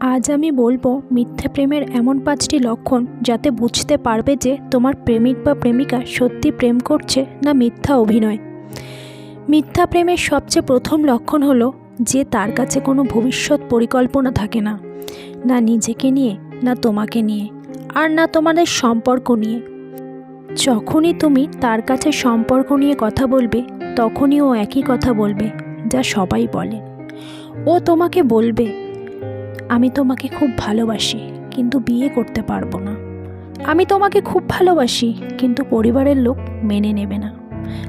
আজ আমি বলব, মিথ্যে প্রেমের এমন পাঁচটি লক্ষণ যাতে বুঝতে পারবে যে তোমার প্রেমিক বা প্রেমিকা সত্যি প্রেম করছে না মিথ্যা অভিনয়। মিথ্যা প্রেমের সবচেয়ে প্রথম লক্ষণ হলো যে তার কাছে কোনো ভবিষ্যৎ পরিকল্পনা থাকে না। না নিজেকে নিয়ে, না তোমাকে নিয়ে, আর না তোমাদের সম্পর্ক নিয়ে। যখনই তুমি তার কাছে সম্পর্ক নিয়ে কথা বলবে, তখনই ও একই কথা বলবে, যা সবাই বলে। ও তোমাকে বলবে আমি তোমাকে খুব ভালোবাসি, কিন্তু বিয়ে করতে পারব না। আমি তোমাকে খুব ভালোবাসি, কিন্তু পরিবারের লোক মেনে নেবে না।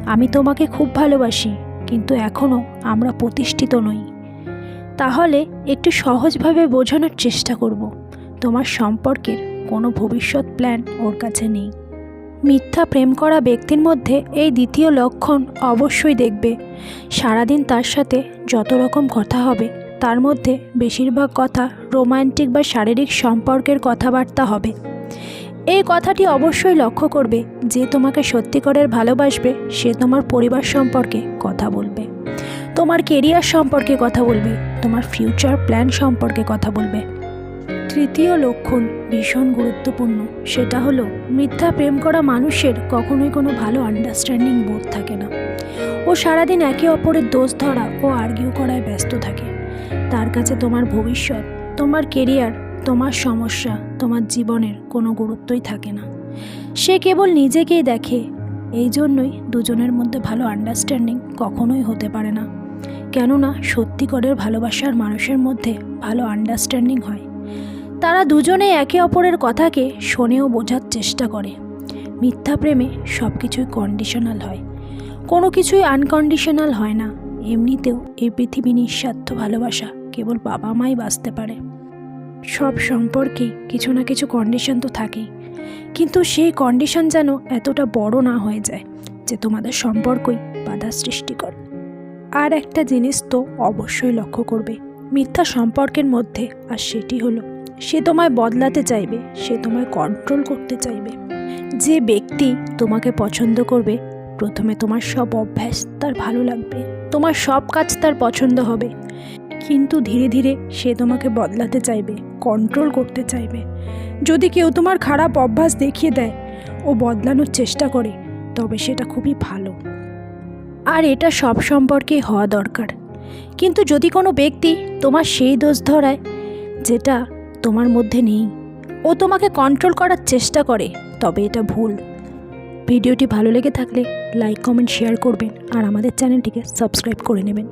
আমি তোমাকে খুব ভালোবাসি, কিন্তু এখনও আমরা প্রতিষ্ঠিত নই। তাহলে একটু সহজভাবে বোঝানোর চেষ্টা করব, তোমার সম্পর্কের কোনো ভবিষ্যৎ প্ল্যান ওর কাছে নেই। মিথ্যা প্রেম করা ব্যক্তির মধ্যে এই দ্বিতীয় লক্ষণ অবশ্যই দেখবে। সারাদিন তার সাথে যত রকম কথা হবে তার মধ্যে বেশিরভাগ কথা রোমান্টিক বা শারীরিক সম্পর্কের কথাবার্তা হবে। এই কথাটি অবশ্যই লক্ষ্য করবে যে তোমাকে সত্যিকারের ভালোবাসবে, সে তোমার পরিবার সম্পর্কে কথা বলবে। তোমার কেরিয়ার সম্পর্কে কথা বলবে, তোমার ফিউচার প্ল্যান সম্পর্কে কথা বলবে। তৃতীয় লক্ষণ ভীষণ গুরুত্বপূর্ণ, সেটা হলো মিথ্যা প্রেম করা মানুষের কখনোই কোনো ভালো আন্ডারস্ট্যান্ডিং বোধ থাকে না। ও সারাদিন একে অপরের দোষ ধরা ও আর্গিউ করায় ব্যস্ত থাকে। তার কাছে তোমার ভবিষ্যৎ, তোমার কেরিয়ার তোমার সমস্যা, তোমার জীবনের কোনো গুরুত্বই থাকে না। সে কেবল নিজেকেই দেখে। এই জন্যই দুজনের মধ্যে ভালো আন্ডারস্ট্যান্ডিং কখনোই হতে পারে না। কেননা সত্যিকারের ভালোবাসার মানুষের মধ্যে ভালো আন্ডারস্ট্যান্ডিং হয়। তারা দুজনে একে অপরের কথাকে শোনেও বোঝার চেষ্টা করে। মিথ্যা প্রেমে সব কিছুই কন্ডিশনাল হয়। কোনো কিছুই আনকন্ডিশনাল হয় না। এমনিতেও এই পৃথিবী নিঃস্বার্থ ভালোবাসা কেবল বাবা মাই বাঁচতে পারে। সব সম্পর্কেই কিছু না কিছু কন্ডিশন তো থাকেই। কিন্তু সেই কন্ডিশন যেন এতটা বড় না হয়ে যায় যে তোমাদের সম্পর্কই বাধা সৃষ্টি করে। আর একটা জিনিস তো অবশ্যই লক্ষ্য করবে, মিথ্যা সম্পর্কের মধ্যে, আর সেটি হলো, সে তোমায় বদলাতে চাইবে, সে তোমায় কন্ট্রোল করতে চাইবে। যে ব্যক্তি তোমাকে পছন্দ করবে প্রথমে তোমার সব অভ্যাস তার ভালো লাগবে, তোমার সব কাজ তার পছন্দ হবে। কিন্তু ধীরে ধীরে সে তোমাকে বদলাতে চাইবে কন্ট্রোল করতে চাইবে। যদি কেউ তোমার খারাপ অভ্যাস দেখিয়ে দেয়, ও বদলানোর চেষ্টা করে, তবে সেটা খুবই ভালো। আর এটা সব সম্পর্কে হওয়া দরকার। কিন্তু যদি কোনো ব্যক্তি তোমার সেই দোষ ধরায়, যেটা তোমার মধ্যে নেই, ও তোমাকে কন্ট্রোল করার চেষ্টা করে, তবে এটা ভুল। ভিডিওটি ভালো লেগে থাকলে লাইক কমেন্ট শেয়ার করবেন আর আমাদের চ্যানেলটিকে সাবস্ক্রাইব করে নেবেন।